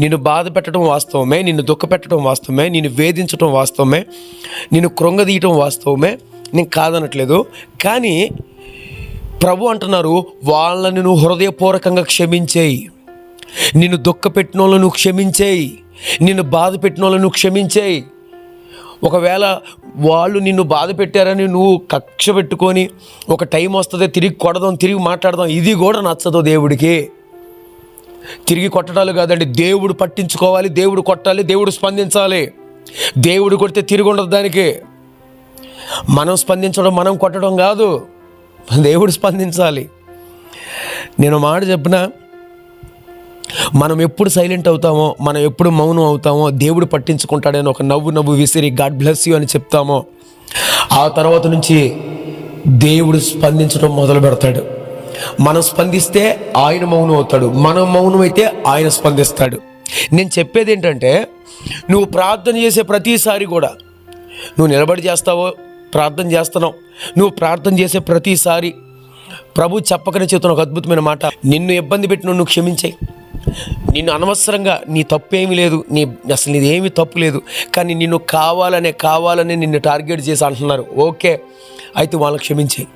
నిన్ను బాధ పెట్టడం వాస్తవమే నిన్ను దుఃఖ పెట్టడం వాస్తవమే నిన్ను వేధించడం వాస్తవమే నిన్ను కృంగదీయటం వాస్తవమే. నేను కాదనట్లేదు. కానీ ప్రభు అంటున్నారు వాళ్ళని నువ్వు హృదయపూర్వకంగా క్షమించేయి. నిన్ను దుఃఖ పెట్టిన వాళ్ళను క్షమించేయి. నిన్ను బాధ పెట్టిన వాళ్ళను క్షమించేయి. ఒకవేళ వాళ్ళు నిన్ను బాధ పెట్టారని నువ్వు కక్ష పెట్టుకొని ఒక టైం వస్తుంది తిరిగి కొడదాం తిరిగి మాట్లాడదాం ఇది కూడా నచ్చదు దేవుడికి. తిరిగి కొట్టడాలు కాదండి. దేవుడు పట్టించుకోవాలి దేవుడు కొట్టాలి దేవుడు స్పందించాలి. దేవుడు కొడితే తిరిగి ఉండదు దానికి. మనం స్పందించడం మనం కొట్టడం కాదు. దేవుడు స్పందించాలి. నేను మాట చెప్పిన మనం ఎప్పుడు సైలెంట్ అవుతామో మనం ఎప్పుడు మౌనం అవుతామో దేవుడు పట్టించుకుంటాడని ఒక నవ్వు నవ్వు విసిరి గాడ్ బ్లెస్ యూ అని చెప్తామో ఆ తర్వాత నుంచి దేవుడు స్పందించడం మొదలు పెడతాడు మనం స్పందిస్తే ఆయన మౌనం అవుతాడు. మనం మౌనం అయితే ఆయన స్పందిస్తాడు. నేను చెప్పేది ఏంటంటే నువ్వు ప్రార్థన చేసే ప్రతిసారి కూడా నువ్వు నిలబడి చేస్తావో ప్రార్థన చేస్తున్నావు నువ్వు ప్రార్థన చేసే ప్రతిసారి ప్రభు చెప్పకనే చెప్తున్న ఒక అద్భుతమైన మాట. నిన్ను ఇబ్బంది పెట్టి నువ్వు క్షమించాయి. నిన్ను అనవసరంగా నీ తప్పు ఏమీ లేదు. నీ అసలు నీది ఏమీ తప్పు లేదు. కానీ నిన్ను కావాలనే కావాలనే నిన్ను టార్గెట్ చేసి అంటున్నారు. ఓకే. అయితే వాళ్ళని క్షమించాయి.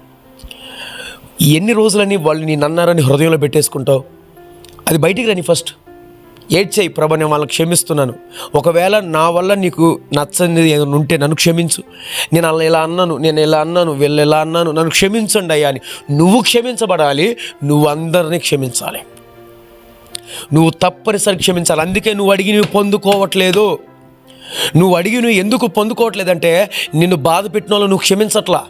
ఎన్ని రోజులని వాళ్ళు నేను అన్నారని హృదయంలో పెట్టేసుకుంటావు? అది బయటికి రాని ఫస్ట్. ఏడ్చేయి ప్రభ నేను వాళ్ళని క్షమిస్తున్నాను. ఒకవేళ నా వల్ల నీకు నచ్చనిది ఏదైనా ఉంటే నన్ను క్షమించు. నేను అలా ఇలా అన్నాను నేను ఇలా అన్నాను వీళ్ళు ఇలా అన్నాను నన్ను క్షమించండి అయ్యా అని. నువ్వు క్షమించబడాలి నువ్వు అందరినీ క్షమించాలి. నువ్వు తప్పనిసరి క్షమించాలి. అందుకే నువ్వు అడిగి నువ్వు పొందుకోవట్లేదు. నువ్వు అడిగి నువ్వు ఎందుకు పొందుకోవట్లేదంటే నిన్ను బాధ పెట్టిన వాళ్ళు నువ్వు క్షమించట్లా.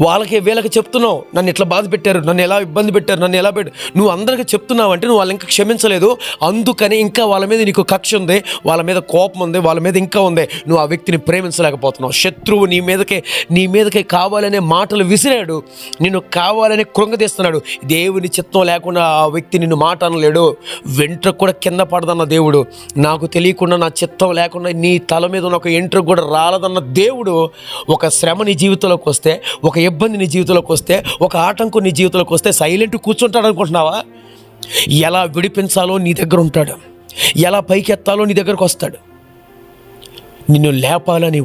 వాళ్ళకి వీళ్ళకి చెప్తున్నావు నన్ను ఇట్లా బాధ పెట్టారు నన్ను ఎలా ఇబ్బంది పెట్టారు నన్ను ఎలా పెట్టారు నువ్వు అందరికీ చెప్తున్నావు అంటే నువ్వు వాళ్ళు ఇంకా క్షమించలేదు. అందుకని ఇంకా వాళ్ళ మీద నీకు కక్ష ఉంది వాళ్ళ మీద కోపం ఉంది వాళ్ళ మీద ఇంకా ఉంది. నువ్వు ఆ వ్యక్తిని ప్రేమించలేకపోతున్నావు. శత్రువు నీ మీదకే నీ మీదకే కావాలనే మాటలు విసిరాడు నిన్ను కావాలని కృంగతీస్తున్నాడు దేవుని చిత్తం లేకుండా ఆ వ్యక్తి నిన్ను మాట అనలేడు. వెంట్రుక కూడా కింద పడదన్న దేవుడు. నాకు తెలియకుండా నా చిత్తం లేకుండా నీ తల మీద ఉన్న ఒక ఎంట్రుకు కూడా రాలదన్న దేవుడు ఒక శ్రమ నీ జీవితంలోకి వస్తే ఒక ఇబ్బంది నీ జీవితంలోకి వస్తే ఒక ఆటంకం నీ జీవితంలోకి వస్తే సైలెంట్ కూర్చుంటాడు అనుకుంటున్నావా? ఎలా విడిపించాలో నీ దగ్గర ఉంటాడు. ఎలా పైకెత్తాలో నీ దగ్గరకు వస్తాడు. నిన్ను లేపాలని